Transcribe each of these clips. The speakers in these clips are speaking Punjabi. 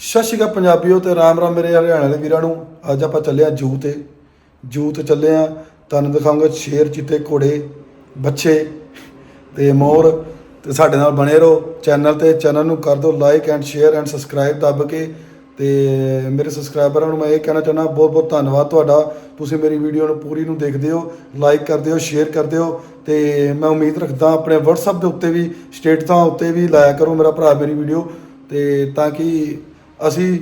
ਸਤਿ ਸ਼੍ਰੀ ਅਕਾਲ ਪੰਜਾਬੀਓ ਤੇ ਰਾਮ ਰਾਮ ਮੇਰੇ ਹਰਿਆਣੇ ਦੇ ਵੀਰਾਂ ਨੂੰ। ਅੱਜ ਆਪਾਂ ਚੱਲੇ ਆ ਜੂ ਤੇ। ਜੂ ਤੇ ਚੱਲੇ ਆ ਤੁਹਾਨੂੰ ਦਿਖਾਉਂਗਾ ਸ਼ੇਰ ਚਿੱਤੇ ਘੋੜੇ, ਬੱਚੇ ਤੇ ਮੋਰ। ਤੇ ਸਾਡੇ ਨਾਲ ਬਣੇ ਰਹੋ। ਚੈਨਲ ਤੇ ਚੈਨਲ ਨੂੰ ਕਰ ਦਿਓ like and share and subscribe ਦੱਬ ਕੇ। ਤੇ ਮੇਰੇ ਸਬਸਕ੍ਰਾਈਬਰਾਂ ਨੂੰ ਮੈਂ ਇਹ ਕਹਿਣਾ ਚਾਹੁੰਦਾ, ਬਹੁਤ ਬਹੁਤ ਧੰਨਵਾਦ ਤੁਹਾਡਾ। ਤੁਸੀਂ ਮੇਰੀ ਵੀਡੀਓ ਨੂੰ ਪੂਰੀ ਨੂੰ ਦੇਖਦੇ ਹੋ, ਲਾਈਕ ਕਰਦੇ ਹੋ, ਸ਼ੇਅਰ ਕਰਦੇ ਹੋ। ਤੇ ਮੈਂ ਉਮੀਦ ਰੱਖਦਾ ਆਪਣੇ WhatsApp ਦੇ ਉੱਤੇ ਵੀ, ਸਟੇਟਸਾਂ ਉੱਤੇ ਵੀ ਲਾਇਆ ਕਰੋ ਮੇਰਾ ਭਰਾ ਮੇਰੀ ਵੀਡੀਓ। ਤੇ ਤਾਂ ਕਿ ਅਸੀਂ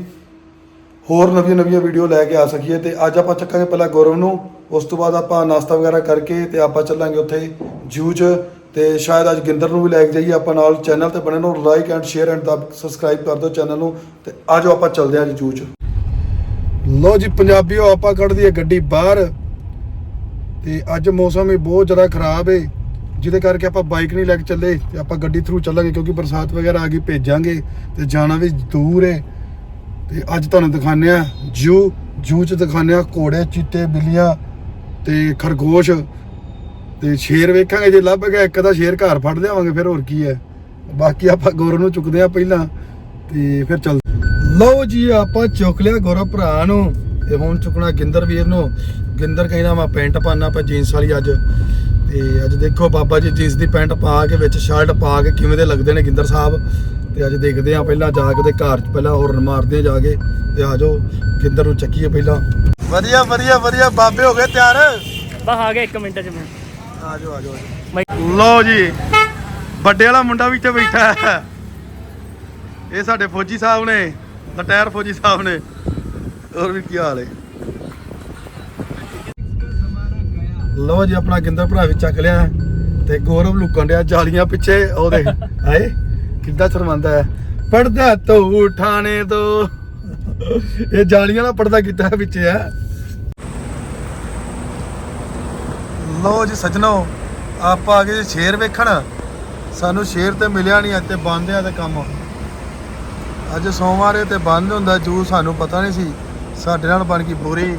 ਹੋਰ ਨਵੀਆਂ ਨਵੀਆਂ ਵੀਡੀਓ ਲੈ ਕੇ ਆ ਸਕੀਏ ਤੇ ਅੱਜ ਆਪਾਂ ਚੱਕਾਂਗੇ ਪਹਿਲਾਂ ਗੌਰਵ ਨੂੰ, ਉਸ ਤੋਂ ਬਾਅਦ ਆਪਾਂ ਨਾਸ਼ਤਾ ਵਗੈਰਾ ਕਰਕੇ ਤੇ ਆਪਾਂ ਚੱਲਾਂਗੇ ਉੱਥੇ ਜੂ 'ਚ ਤੇ ਸ਼ਾਇਦ ਅੱਜ ਗਿੰਦਰ ਨੂੰ ਵੀ ਲੈ ਕੇ ਜਾਈਏ, ਆਪਾਂ ਨਾਲ ਚੈਨਲ ਤੇ ਬਣੇ ਨੂੰ ਲਾਈਕ ਐਂਡ ਸ਼ੇਅਰ ਐਂਡ ਦਬ ਸਬਸਕ੍ਰਾਈਬ ਕਰ ਦਿਓ ਚੈਨਲ ਨੂੰ ਤੇ ਆਜੋ ਆਪਾਂ ਚੱਲਦੇ ਹਾਂ ਅੱਜ ਜੂ 'ਚ ਲੋ ਜੀ ਪੰਜਾਬੀਓ, ਆਪਾਂ ਕੱਢਦੀ ਹੈ ਗੱਡੀ ਬਾਹਰ ਤੇ ਅੱਜ ਮੌਸਮ ਵੀ ਬਹੁਤ ਜ਼ਿਆਦਾ ਖਰਾਬ ਹੈ ਜਿਹਦੇ ਕਰਕੇ ਆਪਾਂ ਬਾਈਕ ਨਹੀਂ ਲੈ ਕੇ ਚੱਲੇ ਤੇ ਆਪਾਂ ਗੱਡੀ ਥਰੂ ਚੱਲਾਂਗੇ ਕਿਉਂਕਿ ਬਰਸਾਤ ਵਗੈਰਾ ਆ ਗਈ, ਭੇਜਾਂਗੇ ਤੇ ਜਾਣਾ ਵੀ ਦੂਰ ਹੈ ਤੇ ਅੱਜ ਤੁਹਾਨੂੰ ਦਿਖਾਉਂਦੇ ਆ ਜੂ ਜੂ ਚ ਦਿਖਾਉਂਦੇ ਆ ਘੋੜੇ ਚੀਤੇ ਬਿੱਲੀਆਂ ਤੇ ਖਰਗੋਸ਼ ਤੇ ਸ਼ੇਰ ਵੇਖਾਂਗੇ, ਜੇ ਲੱਭ ਗਿਆ ਇੱਕ ਦਾ ਸ਼ੇਰ ਘਰ ਫੜ ਲਿਆਵਾਂਗੇ, ਫਿਰ ਹੋਰ ਕੀ ਹੈ। ਬਾਕੀ ਆਪਾਂ ਗੌਰਵ ਨੂੰ ਚੁੱਕਦੇ ਆ ਪਹਿਲਾਂ ਤੇ ਫਿਰ ਚੱਲ ਲਓ ਜੀ, ਆਪਾਂ ਚੁੱਕ ਲਿਆ ਗੌਰਵ ਭਰਾ ਨੂੰ ਤੇ ਹੁਣ ਚੁੱਕਣਾ ਗਿੰਦਰ ਵੀਰ ਨੂੰ। ਗਿੰਦਰ ਕਹਿੰਦਾ ਮੈਂ ਪੈਂਟ ਪਾਣਾ ਪਾ ਜੀਨਸ ਵਾਲੀ ਅੱਜ। ਤੇ ਅੱਜ ਦੇਖੋ ਬਾਬਾ ਜੀ ਜੀਨਸ ਦੀ ਪੈਂਟ ਪਾ ਕੇ ਵਿੱਚ ਸ਼ਰਟ ਪਾ ਕੇ ਕਿਵੇਂ ਦੇ ਲੱਗਦੇ ਨੇ ਗਿੰਦਰ ਸਾਹਿਬ। ਤੇ ਅੱਜ ਦੇਖਦੇ ਆ ਪਹਿਲਾਂ ਜਾ ਕੇ ਉਹਦੇ ਘਰ 'ਚ ਪਹਿਲਾਂ ਹੋਰਨ ਮਾਰਦੇ ਆ ਜਾ ਕੇ ਤੇ ਆ ਜਾਓ ਗਿੰਦਰ ਨੂੰ ਚੱਕੀਏ ਪਹਿਲਾਂ। ਵਧੀਆ ਵਧੀਆ ਵਧੀਆ ਬਾਬੇ ਹੋ ਗਏ ਤਿਆਰ। ਬਸ ਆ ਗਿਆ 1 ਮਿੰਟ ਚ ਮੈਂ। ਆ ਜਾਓ ਆ ਜਾਓ ਮੈਂ ਲਓ ਜੀ ਵੱਡੇ ਵਾਲਾ ਮੁੰਡਾ ਵੀ ਇੱਥੇ ਬੈਠਾ ਹੈ। ਇਹ ਸਾਡੇ ਫੌਜੀ ਸਾਹਿਬ ਨੇ ਲਟਾਇਰ ਫੌਜੀ ਸਾਹਿਬ ਨੇ। ਹੋਰ ਵੀ ਕੀ ਹਾਲ ਹੈ। ਲਓ ਜੀ ਆਪਣਾ ਗਿੰਦਰ ਭਰਾ ਵੀ ਚੱਕ ਲਿਆ ਤੇ ਗੌਰਵ ਲੁਕਣ ਡਿਆ ਜਾਲੀਆਂ ਪਿੱਛੇ ਉਹ ਦੇਖ। ਹਾਏ ਕਿੱਦਾਂ ਸ਼ਰਮੰਦਾ ਹੈ? ਪੜਦਾ ਤੋ ਉਠਾਣੇ ਦੋ ਇਹ ਜਾਲੀਆਂ ਦਾ ਪਰਦਾ ਕੀਤਾ ਹੈ? ਪਿੱਛੇ ਹੈ ਜੀ ਸਜਣੋ, ਆਪਾਂ ਆ ਗਏ ਸ਼ੇਰ ਵੇਖਣ। ਸਾਨੂੰ ਸ਼ੇਰ ਤੇ ਮਿਲਿਆ ਨਹੀਂ ਅੱਜ ਬੰਦ ਆ ਤੇ ਕੰਮ। ਅੱਜ ਸੋਮਵਾਰ ਤੇ ਬੰਦ ਹੁੰਦਾ, ਜੂ ਸਾਨੂੰ ਪਤਾ ਨਹੀਂ ਸੀ। ਸਾਡੇ ਨਾਲ ਬਣ ਗਈ ਬੁਰੀ।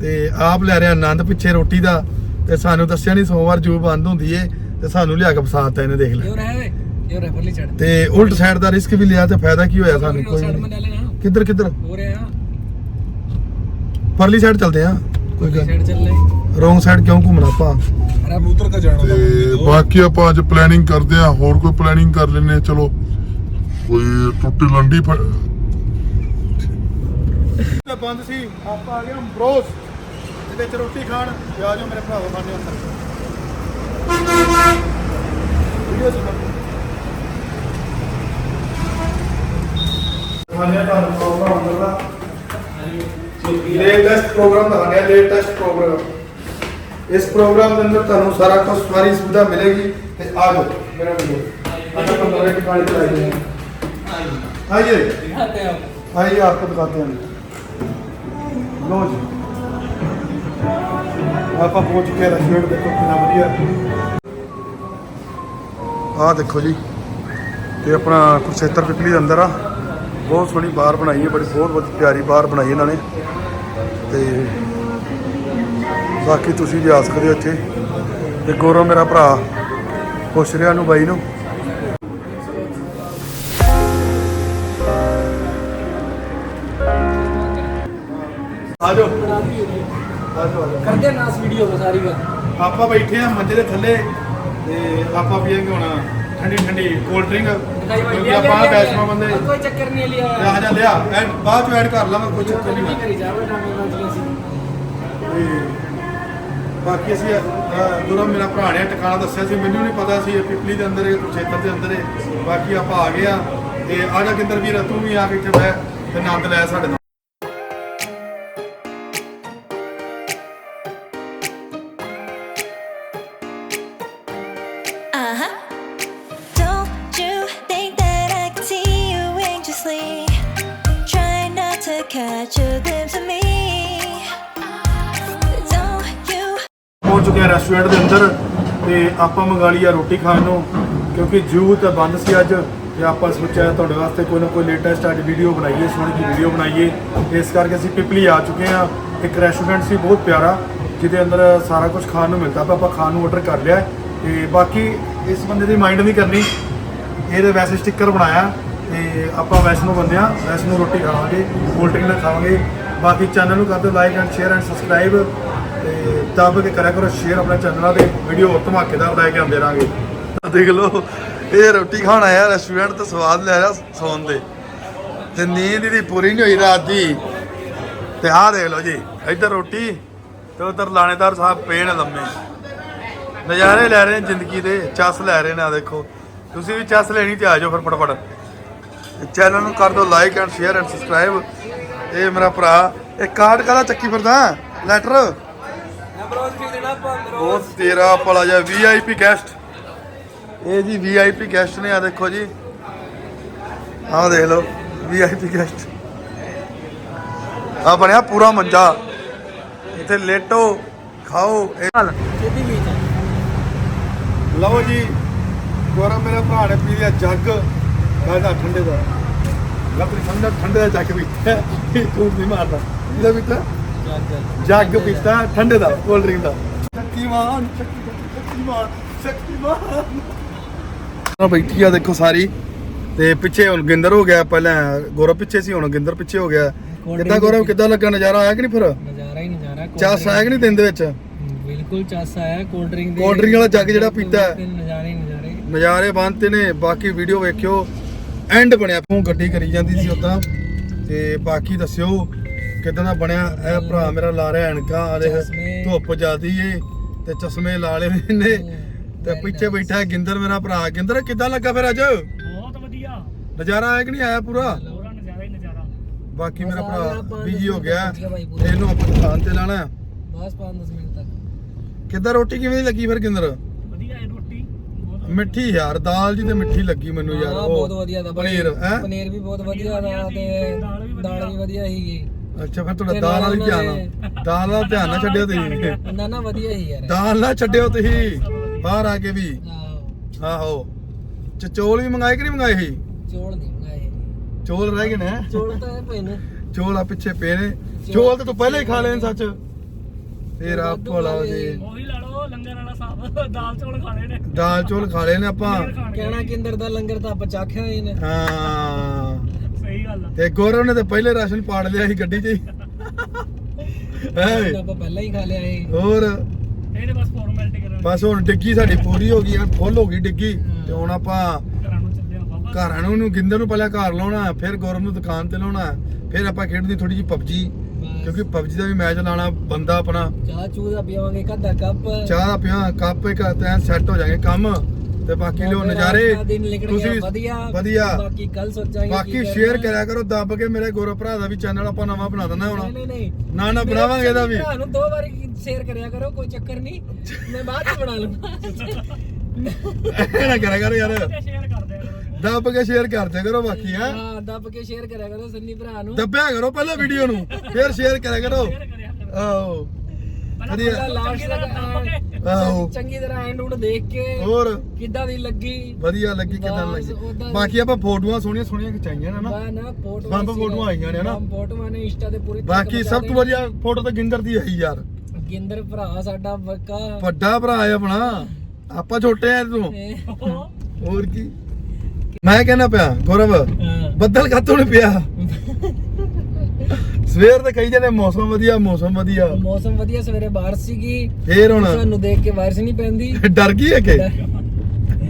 ਤੇ- ਆਪ ਲੈ ਰਿਹਾ ਆਨੰਦ ਪਿੱਛੇ ਰੋਟੀ ਦਾ। ਤੇ ਸਾਨੂੰ ਦੱਸਿਆ ਨਹੀਂ ਸੋਮਵਾਰ ਜੂ ਬੰਦ ਹੁੰਦੀ ਏ, ਤੇ ਸਾਨੂੰ ਲਿਆ ਕੇ ਫਸਾਤਾ ਇਹਨੇ ਦੇਖ ਲੈ। ਇਹ ਤੇ ਉਲਟ ਸਾਈਡ ਦਾ ਰਿਸਕ ਵੀ ਲਿਆ ਤੇ ਫਾਇਦਾ ਕੀ ਹੋਇਆ ਸਾਨੂੰ? ਕੋਈ ਕਿੱਧਰ ਕਿੱਧਰ? ਹੋ ਰਿਹਾ। ਪਰਲੀ ਸਾਈਡ ਚੱਲਦੇ ਆ ਕੋਈ ਗੱਲ ਸਾਈਡ ਚੱਲ ਲੈ ਰੋਂਗ ਸਾਈਡ ਕਿਉਂ ਘੁੰਮਣਾ ਆਪਾਂ? ਅਰੇ ਕਬੂਤਰ ਕਾ ਜਾਣਾ ਤੇ ਬਾਕੀ ਆਪਾਂ ਅੱਜ ਪਲੈਨਿੰਗ ਕਰਦੇ ਆ ਹੋਰ ਕੋਈ ਪਲੈਨਿੰਗ ਕਰ ਲੈਨੇ ਆ ਚਲੋ। ਕੋਈ ਟੁੱਟੀ ਲੰਡੀ ਤੇ ਬੰਦ ਸੀ। ਆਪਾਂ ਆ ਗਏ ਅੰਬਰੋਸ ਇਹਦੇ ਵਿੱਚ ਰੋਟੀ ਖਾਣ। ਤੇ ਆ ਜਾਓ ਮੇਰੇ ਭਰਾਵੋ ਸਾਡੇ ਅੰਦਰ ਵੀਡੀਓ ਸੀ ਖਾਣੇ ਦਾ ਪ੍ਰੋਗਰਾਮ ਅੰਦਰ ਦਾ ਲੇਟੈਸਟ ਪ੍ਰੋਗਰਾਮ ਦਿਖਾਣੇ ਲੇਟੈਸਟ ਪ੍ਰੋਗਰਾਮ ਇਸ ਪ੍ਰੋਗਰਾਮ ਦੇ ਅੰਦਰ ਤੁਹਾਨੂੰ ਸਾਰਾ ਕੁਝ ਸਾਰੀ ਸੁਵਿਧਾ ਮਿਲੇਗੀ ਤੇ ਆ ਜਾਓ ਮੇਰਾ ਵੀਡੀਓ ਅੱਜ ਆਪਾਂ ਨਵੇਂ ਟਿਕਾਣੇ ਤੇ ਆਏ ਹਾਂ आइए ਦਿਖਾਤੇ ਆਪ आइए आपको दिखाते हैं लो जी ਆਪਾਂ ਪਹੁੰਚ ਚੁੱਕੇ ਰੈਸਟੋਰੈਂਟ ਦੇਖੋ ਕਿੰਨਾ ਵਧੀਆ ਆਹ ਦੇਖੋ ਜੀ ਤੇ ਆਪਣਾ ਕੁਰਸ਼ੇਤਰ ਪਿਪਲੀ ਦੇ ਅੰਦਰ ਆ ਬਹੁਤ ਸੋਹਣੀ ਬਾਰ ਬਣਾਈ ਹੈ ਬੜੀ ਬਹੁਤ ਬਹੁਤ ਪਿਆਰੀ ਬਾਰ ਬਣਾਈ ਇਹਨਾਂ ਨੇ ਤੇ ਬਾਕੀ ਤੁਸੀਂ ਵੀ ਆ ਸਕਦੇ ਹੋ ਇੱਥੇ। ਤੇ ਗੌਰਵ ਮੇਰਾ ਭਰਾ ਪੁੱਛ ਰਿਹਾ ਨੂੰ ਬਾਈ ਨੂੰ। ਆ ਜਾਓ। ਆ ਜਾਓ ਆ ਜਾਓ ਕਰਦੇ ਨਾਸ ਵੀਡੀਓ ਸਾਰੀ ਵਾ ਆਪਾਂ ਬੈਠੇ ਆ ਮੰਜੇ ਦੇ ਥੱਲੇ ਤੇ ਆਪਾਂ ਪੀਏਂਗੇ ਹੁਣ ਠੰਡੀ ਠੰਡੀ ਕੋਲਡ ਡਰਿੰਕ ਕਿਉਂਕਿ ਆਪਾਂ ਵੈਸ਼ਨੋ ਬੰਦੇ ਕੋਈ ਚੱਕਰ ਨਹੀਂ ਲਿਆ। ਆ ਜਾ ਲਿਆ। ਐਡ ਬਾਅਦ ਚ ਐਡ ਕਰ ਲਾਂਗਾ ਕੋਈ ਚੱਕਰ ਨਹੀਂ। ਕਰੀ ਜਾਵੇ ਨਾ ਬਾਕੀ ਅਸੀਂ ਗੁਰੂ ਮੇਰਾ ਭਰਾ ਨੇ ਟਿਕਾਣਾ ਦੱਸਿਆ ਸੀ ਮੈਨੂੰ ਨਹੀਂ ਪਤਾ ਸੀ ਇਹ ਪਿਪਲੀ ਦੇ ਅੰਦਰ ਇਹ ਖੇਤਰ ਦੇ ਅੰਦਰ ਹੈ। ਬਾਕੀ ਆਪਾਂ ਆ ਗਏ ਆ ਤੇ ਆ ਜਾ ਕਿੰਦਰ ਵੀਰ ਤੂੰ ਵੀ ਆ ਕੇ ਇੱਥੇ ਬਹਿ ਤੇ ਆਨੰਦ ਲੈ ਸਾਡੇ ਨਾਲ। Catch a glimpse of me. Don't you ਪਹੁੰਚ ਚੁੱਕੇ ਆ ਰੈਸਟੋਰੈਂਟ ਦੇ ਅੰਦਰ ਤੇ ਆਪਾਂ ਮੰਗਾ ਲਈ ਆ ਰੋਟੀ ਖਾਣ ਨੂੰ, ਕਿਉਂਕਿ ਜੂ ਤਾਂ ਬੰਦ ਸੀ ਅੱਜ ਤੇ ਆਪਾਂ ਸੋਚਿਆ ਤੁਹਾਡੇ ਵਾਸਤੇ ਕੋਈ ਨਾ ਕੋਈ ਲੇਟੈਸਟ ਅੱਜ ਵੀਡੀਓ ਬਣਾਈਏ, ਸੋਹਣੀ ਜਿਹੀ ਵੀਡੀਓ ਬਣਾਈਏ ਇਸ ਕਰਕੇ ਅਸੀਂ ਪਿਪਲੀ ਆ ਚੁੱਕੇ ਆ ਇੱਕ ਰੈਸਟੋਰੈਂਟ ਸੀ, ਬਹੁਤ ਪਿਆਰਾ, ਜਿਹਦੇ ਅੰਦਰ ਸਾਰਾ ਕੁਝ ਖਾਣ ਨੂੰ ਮਿਲਦਾ ਤਾਂ ਆਪਾਂ ਖਾਣ ਨੂੰ ਆਰਡਰ ਕਰ ਲਿਆ ਹੈ। ਤੇ ਬਾਕੀ ਇਸ ਬੰਦੇ ਦੀ ਮਾਈਂਡ ਨਹੀਂ ਕਰਨੀ ਇਹਦੇ ਵੈਸੇ ਸਟicker ਬਣਾਇਆ ਤੇ ਆਪਾਂ ਵੈਸ਼ਨੋ ਬੰਦੇ ਆ ਵੈਸ਼ਨੋ ਰੋਟੀ ਖਾਵਾਂਗੇ ਕੋਲਡ ਡਰਿੰਕ ਨਾਲ ਖਾਵਾਂਗੇ। ਬਾਕੀ ਚੈਨਲ ਨੂੰ ਕਰ ਦਿਓ like and share and subscribe ਤੇ ਦੱਬ ਕੇ ਕਰਿਆ ਕਰੋ ਸ਼ੇਅਰ ਆਪਣੇ ਚੈਨਲਾਂ ਤੇ ਵੀਡੀਓ ਹੋਰ ਧਮਾਕੇਦਾਰ ਲੈ ਕੇ ਆਉਂਦੇ ਰਾਂਗੇ। ਦੇਖ ਲਓ, ਇਹ ਰੋਟੀ ਖਾਣ ਆਇਆ ਰੈਸਟੋਰੈਂਟ ਤੋਂ ਸਵਾਦ ਲੈ ਰਿਹਾ ਸੌਣ ਦੇ। ਤੇ ਨੀਂਦ ਦੀ ਪੂਰੀ ਨਹੀਂ ਹੋਈ ਰਾਤ ਦੀ। ਤੇ ਆਹ ਦੇਖ ਲਓ ਜੀ, ਇੱਧਰ ਰੋਟੀ ਤੇ ਉਧਰ ਲਾਣੇਦਾਰ ਸਾਹਿਬ ਪਏ ਨੇ ਲੰਮੇ। ਨਜ਼ਾਰੇ ਲੈ ਰਹੇ ਨੇ ਜ਼ਿੰਦਗੀ ਦੇ, ਚੱਸ ਲੈ ਰਹੇ ਨੇ ਆ ਦੇਖੋ। ਤੁਸੀਂ ਵੀ ਚੱਸ ਲੈਣੀ ਤੇ ਆ ਜਾਓ ਫਿਰ ਫਟਾਫਟ। ਚੈਨਲ ਨੂੰ ਕਰ ਦਿਓ like and share and subscribe ਇਹ ਮੇਰਾ ਭਰਾ। ਇਹ ਕਾਰਡ ਕਾਹਦਾ ਚੱਕੀ ਫਿਰਦਾ? ਲੈਟਰ ਉਹ ਤੇਰਾ ਭਲਾ ਜਾ ਵੀਆਈਪੀ ਗੈਸਟ ਇਹ ਜੀ ਵੀਆਈਪੀ ਗੈਸਟ ਨੇ ਆ ਦੇਖੋ ਜੀ। ਆਹ ਦੇਖ ਲਓ ਵੀਆਈਪੀ ਗੈਸਟ ਆ ਬਣਿਆ ਪੂਰਾ ਮੰਜਾ। ਇੱਥੇ ਲੇਟੋ, ਖਾਓ ਲਓ ਜੀ, ਗੌਰਵ ਮੇਰੇ ਭਰਾ ਨੇ ਪੀ ਲਿਆ ਜੱਗ। ਕਹਿੰਦਾ ਠੰਡੇ ਦਾ। ਲੱਭੀ ਠੰਡਾ ਠੰਡੇ ਦਾ ਜੱਗ ਪੀਤਾ ਇਹ ਝੂਠ ਨਹੀਂ ਮਾਰਦਾ। ਇਹਦਾ ਪੀਤਾ ਜੱਗ ਪੀਤਾ ਠੰਡੇ ਦਾ ਕੋਲਡ ਡਰਿੰਕ ਦਾ। ਸ਼ਕਤੀਮਾਨ ਸ਼ਕਤੀਮਾਨ ਸ਼ਕਤੀਮਾਨ। ਬੈਠੀ ਆ ਦੇਖੋ ਸਾਰੀ। ਤੇ ਪਿੱਛੇ ਹੁਣ ਗਿੰਦਰ ਹੋ ਗਿਆ ਪਹਿਲਾਂ। ਗੌਰਵ ਪਿੱਛੇ ਸੀ ਹੁਣ ਗਿੰਦਰ ਪਿੱਛੇ ਹੋ ਗਿਆ। ਕਿੱਦਾਂ ਗੌਰਵ ਕਿੱਦਾਂ ਲੱਗਾ? ਨਜ਼ਾਰਾ ਆਇਆ ਕਿ ਨਹੀਂ ਫਿਰ? ਨਜ਼ਾਰਾ ਹੀ ਨਜ਼ਾਰਾ ਚਾਸ ਆਇਆ ਕਿ ਨਹੀਂ ਦਿਨ ਦੇ ਵਿੱਚ? ਬਿਲਕੁਲ ਚਾਸ ਆਇਆ ਕੋਲਡ ਡਰਿੰਕ ਦੇ ਕੋਲਡ ਡਰਿੰਕ ਵਾਲਾ ਜੱਗ ਜਿਹੜਾ ਪੀਤਾ। ਨਜ਼ਾਰੇ ਨਜ਼ਾਰੇ। ਨਜ਼ਾਰੇ ਬੰਨਤੇ ਨੇ। ਬਾਕੀ ਵੀਡੀਓ ਵੇਖਿਓ। ਐਂਡ ਬਣਿਆ। ਤੂੰ ਗੱਡੀ ਕਰੀ ਜਾਂਦੀ ਸੀ ਉਦਾਂ। ਤੇ ਬਾਕੀ ਦੱਸਿਓ ਕਿਦਾਂ ਦਾ ਬਣਿਆ? ਇਹ ਭਰਾ ਮੇਰਾ ਲਾ ਰਿਹਾ ਐਨਕਾਂ ਆ ਦੇਖ ਚਸ਼ਮੇ। ਧੁੱਪ ਜਾਦੀ ਏ ਤੇ ਚਸ਼ਮੇ ਲਾ ਲਏ ਨੇ। ਤੇ ਪਿੱਛੇ ਬੈਠਾ ਹੈ ਗਿੰਦਰ ਮੇਰਾ ਭਰਾ। ਗਿੰਦਰ ਕਿਦਾਂ ਲੱਗਾ ਫਿਰ ਅੱਜ? ਬਹੁਤ ਵਧੀਆ। ਨਜ਼ਾਰਾ ਆਇਆ ਕਿ ਨਹੀਂ ਆਇਆ ਪੂਰਾ? ਪੂਰਾ ਨਜ਼ਾਰਾ ਹੀ ਨਜ਼ਾਰਾ। ਬਾਕੀ ਮੇਰਾ ਭਰਾ ਬਿਜ਼ੀ ਹੋ ਗਿਆ। ਇਹਨੂੰ ਆਪਾਂ ਦੁਕਾਨ ਤੇ ਲਾਣਾ। ਬਸ 5-10 ਮਿੰਟ ਤੱਕ। ਕਿੱਦਾਂ ਰੋਟੀ ਕਿਵੇਂ ਲੱਗੀ ਫਿਰ ਗਿੰਦਰ? ਵਧੀਆ ਮਿੱਠੀ ਯਾਰ ਦਾਲ ਜੀ ਤੇ ਮਿੱਠੀ ਲੱਗੀ ਮੈਨੂੰ ਯਾਰ ਹਾਂ ਉਹ ਬਹੁਤ ਵਧੀਆ ਦਾ ਪਨੀਰ ਹੈ? ਪਨੀਰ ਵੀ ਬਹੁਤ ਵਧੀਆ ਦਾ ਤੇ ਦਾਲ ਵੀ ਵਧੀਆ। ਸੀਗੀ। ਅੱਛਾ ਫਿਰ ਤੁਹਾਡਾ ਤੇ ਦਾਲ ਵਾਲੀ ਨਾਲ ਧਿਆਨ ਆ। ਦਾਲ ਨਾਲ ਧਿਆਨ ਨਾ ਛੱਡਿਓ ਤੁਸੀਂ। ਨਾ ਨਾ ਵਧੀਆ ਹੀ ਯਾਰ। ਦਾਲ ਨਾ ਛੱਡਿਓ ਤੁਸੀਂ। ਬਾਹਰ ਆ ਕੇ ਵੀ। ਆਹੋ, ਆਹੋ। ਚਚੋਲ ਵੀ ਮੰਗਾਏ ਕਿ ਨਹੀਂ ਮੰਗਾਏ ਸੀ? ਚੌਲ ਨਹੀਂ ਮੰਗਾਏ ਚੋਲ ਰਹਿ ਗਏ ਨੇ? ਚੌਲ ਤਾਂ ਇਹ ਪਏ ਨੇ। ਚੋਲ ਆ ਪਿੱਛੇ ਪਏ ਨੇ। ਚੋਲ ਤਾਂ ਤੂੰ ਪਹਿਲਾਂ ਹੀ ਖਾ ਲਏ ਨੇ ਸੱਚ। ਤੇਰਾ ਵਾਧੂ ਭਲਾ ਲਏ। ਉਹੀ ਲਾ ਲਓ। ਲੰਗਰ ਵਾਲਾ ਸਾਹਿਬ ਦਾਲ ਚੌਲ ਖਾਣੇ ਨੇ। ਦਾਲ ਚੋਲ ਖਾ ਲਏ ਨੇ ਆਪਾਂ। ਪਨੀਰ ਖਾਣ। ਕਹਿਣਾ ਕਿੰਦਰ ਦਾ ਲੰਗਰ ਤਾਂ ਆਪਾਂ ਚਾਖਿਆ ਹੀ ਨੇ। ਹਾਂ। ਸਹੀ ਗੱਲ ਆ। ਤੇ ਗੌਰਵ ਨੇ ਤਾਂ ਪਹਿਲੇ ਰਾਸ਼ਨ ਪਾੜ ਲਿਆ ਸੀ ਗੱਡੀ 'ਚ ਹੀ। ਹੈ। ਆਪਾਂ ਪਹਿਲਾਂ ਹੀ ਖਾ ਲਿਆ ਇਹ ਹੋਰ? ਇਹਨੇ ਬਸ ਫਾਰਮੈਲਿਟੀ ਕਰਨ ਬਸ ਹੁਣ ਡਿੱਗੀ ਸਾਡੀ ਪੂਰੀ ਹੋ ਗਈ ਯਾਰ ਫੁੱਲ ਹੋ ਗਈ ਡਿੱਗੀ। ਤੇ ਹੁਣ ਆਪਾਂ ਘਰਾਂ ਨੂੰ ਚੱਲੇ ਆਪਾਂ ਬਸ। ਘਰਾਂ ਨੂੰ ਨੂੰ ਗਿੰਦਰ ਨੂੰ ਪਹਿਲਾਂ ਘਰ ਲਾਉਣਾ ਫਿਰ ਗੌਰਵ ਨੂੰ ਦੁਕਾਨ ਤੇ ਲਾਉਣਾ ਫਿਰ ਆਪਾਂ ਖੇਡਦੀ ਥੋੜੀ ਜਿਹੀ ਪਬਜੀ। ਕਿਉਂਕਿ ਪਬਜੀ ਦਾ ਵੀ ਮੈਚ ਲਾਣਾ ਬੰਦਾ ਆਪਣਾ ਚਾਹ ਚੂਹ ਦਾ ਪੀਵਾਂਗੇ ਕੱਦਾ ਕੱਪ। ਚਾਹ ਦਾ ਪਿਆ ਕੱਪ ਇੱਕ ਤੈਨ ਸੈੱਟ ਹੋ ਜਾਗੇ ਕੰਮ। ਤੇ ਬਾਕੀ ਲਿਓ ਨਜ਼ਾਰੇ ਤੁਸੀਂ ਵਧੀਆ। ਵਧੀਆ। ਬਾਕੀ ਕੱਲ ਸੋਚਾਂਗੇ ਬਾਕੀ ਸ਼ੇਅਰ। ਕਰਿਆ ਕਰੋ ਦੱਬ ਕੇ ਮੇਰੇ ਗੌਰਵ ਭਰਾ ਦਾ ਵੀ ਚੈਨਲ ਆਪਾਂ ਨਵਾਂ ਬਣਾ ਦਿੰਦਾ ਹੁਣ। ਨਹੀਂ ਨਹੀਂ ਨਾ ਨਾ ਬਣਾਵਾਂਗੇ ਇਹਦਾ ਵੀ। ਭਰਾ ਨੂੰ ਦੋ ਵਾਰੀ ਸ਼ੇਅਰ ਕਰਿਆ ਕਰੋ ਕੋਈ ਚੱਕਰ ਨਹੀਂ। ਮੈਂ ਬਾਅਦ ਚ ਬਣਾ ਲੂੰਗਾ ਇਹ ਨਾ ਕਰਿਆ ਕਰੋ ਯਾਰ। ਸ਼ੇਅਰ ਦੱਬ ਕੇ ਸ਼ੇਅਰ ਕਰ ਦਿਆ ਕਰੋ ਬਾਕੀ ਹੈ? ਹਾਂ ਦੱਬ ਕੇ ਸ਼ੇਅਰ ਕਰਿਆ ਕਰੋ ਸੰਨੀ ਭਰਾ ਨੂੰ। ਦੱਬਿਆ ਕਰੋ ਪਹਿਲਾਂ ਵੀਡੀਓ ਨੂੰ ਫਿਰ ਸ਼ੇਅਰ ਕਰਿਆ ਕਰੋ। ਵਧੀਆ। ਲਾਸਟ ਚੰਗੀ ਤਰ੍ਹਾਂ। ਤੱਕ ਚੰਗੀ ਐਂਡ ਉਡ ਦੇਖ ਕੇ ਹੋਰ? ਕਿੱਦਾਂ ਦੀ ਲੱਗੀ। ਵਧੀਆ ਲੱਗੀ ਕਿਦਾਂ ਲੱਗੀ। ਬਾਕੀ ਆਪਾਂ ਫੋਟੋਆਂ ਸੋਹਣੀਆਂ ਸੋਹਣੀਆਂ ਖਿਚਾਈਆਂ ਨੇ ਨਾ। ਬਾ ਨਾ ਫੋਟੋ ਬੰਬ ਫੋਟੋਆਂ ਆਈਆਂ ਨੇ ਨਾ। ਫੋਟੋਆਂ ਨੇ ਇੰਸਟਾ ਤੇ ਪੂਰੀ ਬਾਕੀ ਸਭ ਤੋਂ ਵਧੀਆ ਫੋਟੋ ਤਾਂ ਗਿੰਦਰ ਦੀ ਆਈ ਯਾਰ। ਗਿੰਦਰ ਭਰਾ ਸਾਡਾ ਬੱਕਾ ਵੱਡਾ ਭਰਾ ਹੈ ਆਪਣਾ। ਆਪਾਂ ਛੋਟੇ ਆ ਤੂੰ। ਹੋਰ ਕੀ? ਮੈਂ ਕਹਿੰਦਾ ਪਿਆ ਗੌਰਵ ਹਾਂ। ਬੱਦਲ ਕਾਤੋਂ ਨਹੀਂ ਪਿਆ? ਸਵੇਰ ਤੇ ਕਹੀ ਜਾਂਦੇ ਮੌਸਮ ਵਧੀਆ ਮੌਸਮ ਵਧੀਆ। ਮੌਸਮ ਵਧੀਆ ਸਵੇਰੇ ਬਾਰਿਸ਼ ਸੀਗੀ। ਫੇਰ ਹੁਣ ਸਾਨੂੰ ਦੇਖ ਕੇ ਬਾਰਿਸ਼ ਨਹੀਂ ਪੈਂਦੀ। ਡਰ ਗਈ ਹੈ ਕਿ?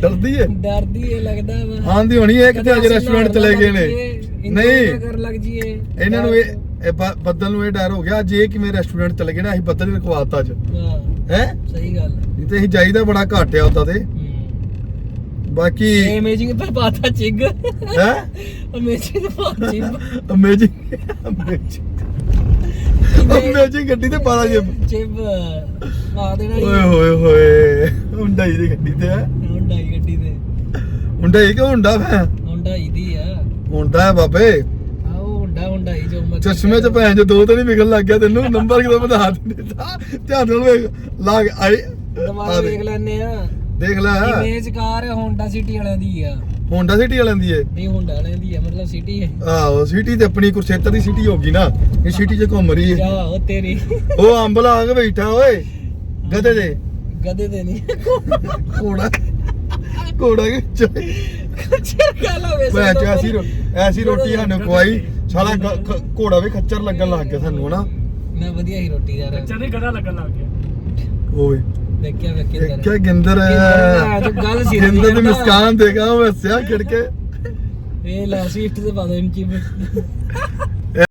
ਡਰਦੀ ਹੈ? ਡਰਦੀ ਇਹ ਲੱਗਦਾ ਵਾ। ਆਂਦੀ ਹੋਣੀ ਇਹ ਕਿਤੇ ਅੱਜ ਰੈਸਟੋਰੈਂਟ ਚਲੇ ਗਏ ਨੇ। ਨਹੀਂ। ਕਰਨ ਲੱਗ ਜੀਏ ਇਹਨਾਂ ਨੂੰ ਇਹ ਇਹ ਬੱਦਲ ਨੂੰ ਇਹ ਡਰ ਹੋ ਗਿਆ ਜੇ ਕਿਵੇਂ ਰੈਸਟੋਰੈਂਟ ਚਲੇ ਗਏ ਨਾ ਅਸੀਂ ਬੱਦਲ ਨੇ ਖਵਾਤਾ ਅੱਜ। ਹਾਂ। ਹੈ? ਸਹੀ ਗੱਲ ਨਹੀਂ ਤੇ ਅਸੀਂ ਜਾਈਦਾ ਬੜਾ ਘੱਟ ਆ ਉਦਾਂ ਤੇ। ਬਾਕੀ ਅਮੇਜ਼ਿੰਗ ਤੇ ਪਾਤਾ ਚਿੱਗ। ਹੈ? ਅਮੇਜ਼ਿੰਗ ਤੇ ਪਾਤਾ ਚਿੱਗ। ਅਮੇਜਿੰਗ ਅਮੇਜਿੰਗ ਅਮੇਜਿੰਗ ਗੱਡੀ ਤੇ ਪਾਲਾ ਜੇ ਚਿੱਬ ਪਾ ਦੇਣਾ ਓਏ ਹੋਏ ਹੋਏ ਹੁੰਡਾਈ ਦੀ ਗੱਡੀ ਤੇ ਹੈ। ਹੁੰਡਾਈ ਗੱਡੀ ਤੇ। ਹੁੰਡਾਈ ਕਿ ਹੁੰਦਾ ਫੈ ਹੁੰਡਾਈ ਦੀ ਆ। ਹੁੰਦਾ ਹੈ ਬਾਬੇ। ਜੋ ਮੈਂ ਚਸ਼ਮੇ ਚ ਭੈਣ ਚ ਦੋ ਤਾਂ ਨਹੀਂ ਵਿਗਲ ਲੱਗ ਗਿਆ ਤੈਨੂੰ ਨੰਬਰ ਕਿਦੋਂ ਵਧਾ ਦਿੰਦੇ ਤਾਂ। ਧਿਆਨ ਨਾਲ ਵੇਖ ਲਾ ਕੇ ਆਈ। ਦੁਬਾਰਾ ਦੇਖ। ਲੈਨੇ ਆ। ਦੇਖ ਲੈ। ਇਮੇਜ ਕਾਰ ਹੋਂਡਾ ਸਿਟੀ ਵਾਲਿਆਂ ਦੀ ਆ। ਹੋਂਡਾ ਸਿਟੀ ਵਾਲਿਆਂ ਦੀ ਏ। ਨਹੀਂ ਹੋਂਡਾ ਵਾਲਿਆਂ ਦੀ ਆ ਮਤਲਬ ਸਿਟੀ ਹੈ ਆਹੋ ਸਿਟੀ ਤੇ ਆਪਣੀ ਕੁਰਸ਼ੇਤਰ ਦੀ ਸਿਟੀ ਹੋਗੀ ਨਾ। ਇਹ ਸਿਟੀ 'ਚ ਘੁੰਮ ਰਹੀ ਜਾ ਏ ਉਹ ਤੇਰੀ। ਉਹ ਅੰਬ ਲਾ ਕੇ ਬੈਠਾ ਓਏ। ਗਧੇ ਦੇ। ਗਦੇ ਦੇ ਨਹੀਂ। ਘੋੜਾ। ਘੋੜਾ ਕਿ ਗੱਲ ਹੋਵੇ ਮੈਂ ਚ ਐਸੀ ਐਸੀ ਰੋਟੀ ਸਾਨੂੰ ਖਵਾਈ। ਸਾਲਾ ਖ- ਘੋੜਾ ਵੀ ਖੱਚਰ ਲੱਗਣ ਲੱਗ ਗਿਆ ਸਾਨੂੰ ਹਨਾ। ਨਾ ਵਧੀਆ ਹੀ ਰੋਟੀ ਯਾਰ। ਚੱਲ ਹੀ ਗਦਾ ਲੱਗਣ ਲੱਗ ਗਿਆ। ਓਏ। ਦੇਖਿਆ ਵੇਖਿਆ ਇਹ ਕਿਆ ਗਿੰਦਰ ਜੋ ਗੱਲ ਸੀ ਗਿੰਦਰ ਦੀ। ਮੁਸਕਾਨ ਦੇਖਾ ਮੈਂ ਹੱਸਿਆ ਖਿੜ ਕੇ ਇਹ ਲੈ ਸਵਿਫਟ ਤੇ ਪਾ ਦੇ ਚੀਪ